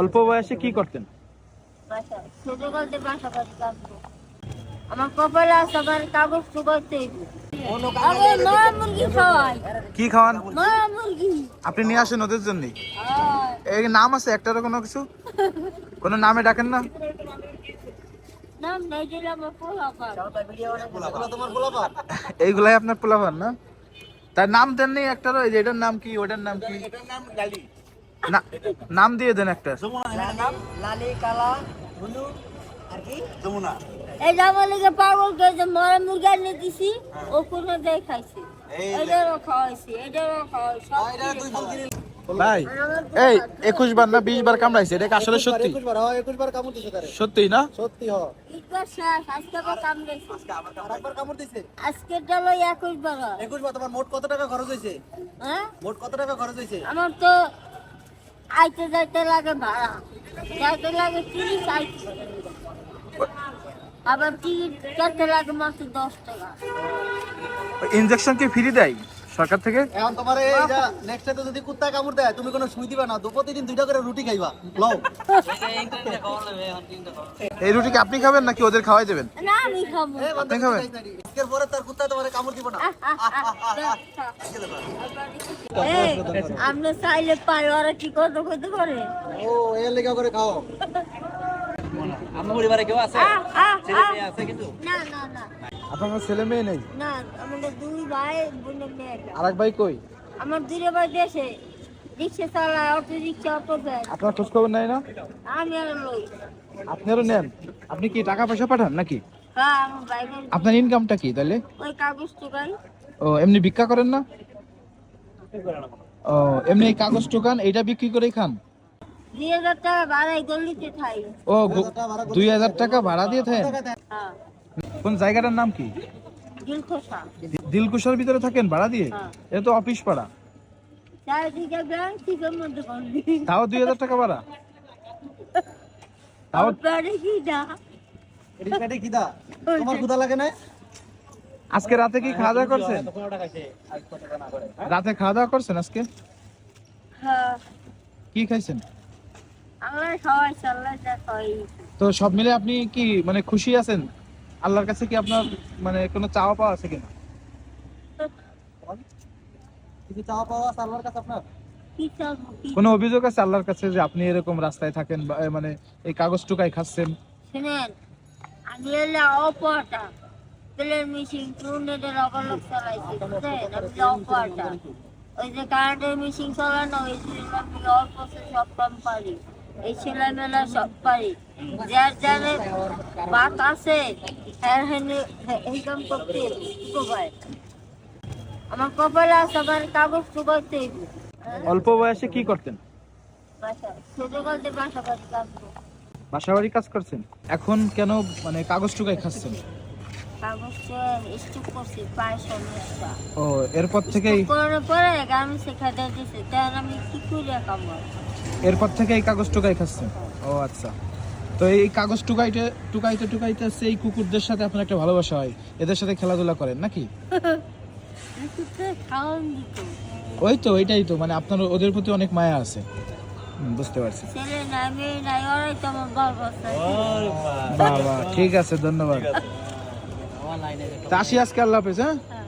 অল্প বয়সে কি করতেন? আমার কপালে কাগজ খাওয়াই। কি খাওয়ান? আপনি নিয়ে আসেন ওদের জন্য। আর এই নাম আছে একটারও কোনো কিছু? কোনো নামে ডাকেন না? এইগুলাই আপনার পোলাপান না? তার নাম দেন নেই একটারও যে এটার নাম কি? ওটার নাম কি? নাম দিয়ে দেন একটা। এই জামা লেগে পাগল করে যে মরা মুরগি আনিয়ে দিছি ও কোনো দেয় খাইছে। এটারও খাওয়াইছি এটারও খাওয়াই সব কিছু খাওয়াই। ভাই এই একুশ বার না বিশ বার কামড়াইছে এটা আসলে সত্যি? দিছে সত্যি না? সত্যি হ শেষ আজকে একুশ বার। একুশ বার তোমার মোট কত টাকা খরচ হয়েছে হ্যাঁ? মোট কত টাকা খরচ হয়েছে আমার তো আইতে যাইতে লাগে ভাড়া যাইতে লাগে তিরিশ আইতে আবার টিকিট কেটে লাগে মাত্র দশ টাকা। ইঞ্জেকশন কি ফ্রি দেয়? সরকার থেকে এখন তোমার এই যা নেক্সট টাইম যদি কুত্তা কামড় দেয় তুমি কোনো সুই দিবা না দু প্রতিদিন দুইটা করে রুটি খাইবা লও এই রুটি কি আপনি খাবেন নাকি ওদের খাওয়াই দেবেন না আমি খাব আপনি খাবেন? আজকের পরে তার কুত্তা তোমার কামড় দিব না এই, আপনি চাইলে পাই ওরা কি কত করতে পারে ও এর লেগা করে খাও আমার পরিবারে কেউ আছে ছেলে মেয়ে আছে কিন্তু না না না আপনার ছেলে মেয়ে নেই? না আমাদের দুই ভাই বোনের মেয়ে একটা। আর এক ভাই কই? আমার দুই ভাই দেশে। রিক্সা চালায় অটো রিক্সা অটো দেয় আপনার খোঁজ খবর নাই না? আমি আর লই। আপনারও নেন। আপনি কি টাকা পয়সা পাঠান নাকি? হ্যাঁ আপনার ইনকামটা কি তাহলে? ওই কাগজ টুকাই ও এমনি ভিক্ষা করেন না? ও এমনি কাগজ টোকান এইটা বিক্রি করেই খান? দুই হাজার টাকা খাই ও দুই হাজার টাকা ভাড়া দিয়ে থাকেন? হ্যাঁ। কোন জায়গাটার নাম কি? দিলকুশার ভিতরে থাকেন ভাড়া দিয়ে? হ্যাঁ। এটা তো অফিস পাড়া তাও দুই হাজার টাকা ভাড়া? তাও আজকে রাতে কি খাওয়া দাওয়া করছেন? রাতে খাওয়া দাওয়া করছেন আজকে? হ্যাঁ। কি খাইছেন? তো সব মিলে আপনি কি মানে খুশি আছেন? আল্লাহর কাছে কি আপনার মানে কোনো চাওয়া পাওয়া আছে কিনা? কিছু চাওয়া পাওয়া আছে আল্লাহর কাছে আপনার? কোনো অভিযোগ আছে আল্লাহর কাছে যে আপনি এরকম রাস্তায় থাকেন বা মানে এই কাগজ টুকাই খাচ্ছেন? শুনেন আমি মেশিন টুর্নেটের অবলোক চালাইছি বুঝলেন আমি অপরটা ওই যে কারেন্টের মেশিন চালানো ওই জন্য আমি অল্প সব কম পারি। এই সব পারি। যার যারে বাত আছে। হ্যাঁ হ্যাঁ ইনকাম করতে আমার কপালে আছে আমার কাগজ টুকাতে অল্প বয়সে কি করতেন? বাসা বাসা বাড়ি বাসাবাড়ি কাজ করছেন? এখন কেন মানে কাগজ টুকাই খাচ্ছেন? ও এরপর থেকেই করার পরে আমি শেখাতে আমি কি করে কামাই এরপর থেকে এই কাগজ টুকাই খাচ্ছেন? ও আচ্ছা। তো এই কাগজ টুকাইতে টুকাইতে টুকাইতে সেই কুকুরদের সাথে আপনার একটা ভালোবাসা হয়। এদের সাথে খেলাধুলা করেন নাকি? ওই তো এটাই তো মানে আপনার ওদের প্রতি অনেক মায়া আছে। বুঝতে পারছি। বাবা ঠিক আছে ধন্যবাদ। তা আসি আজকে আল্লাহ হাফেজ হ্যাঁ? হ্যাঁ।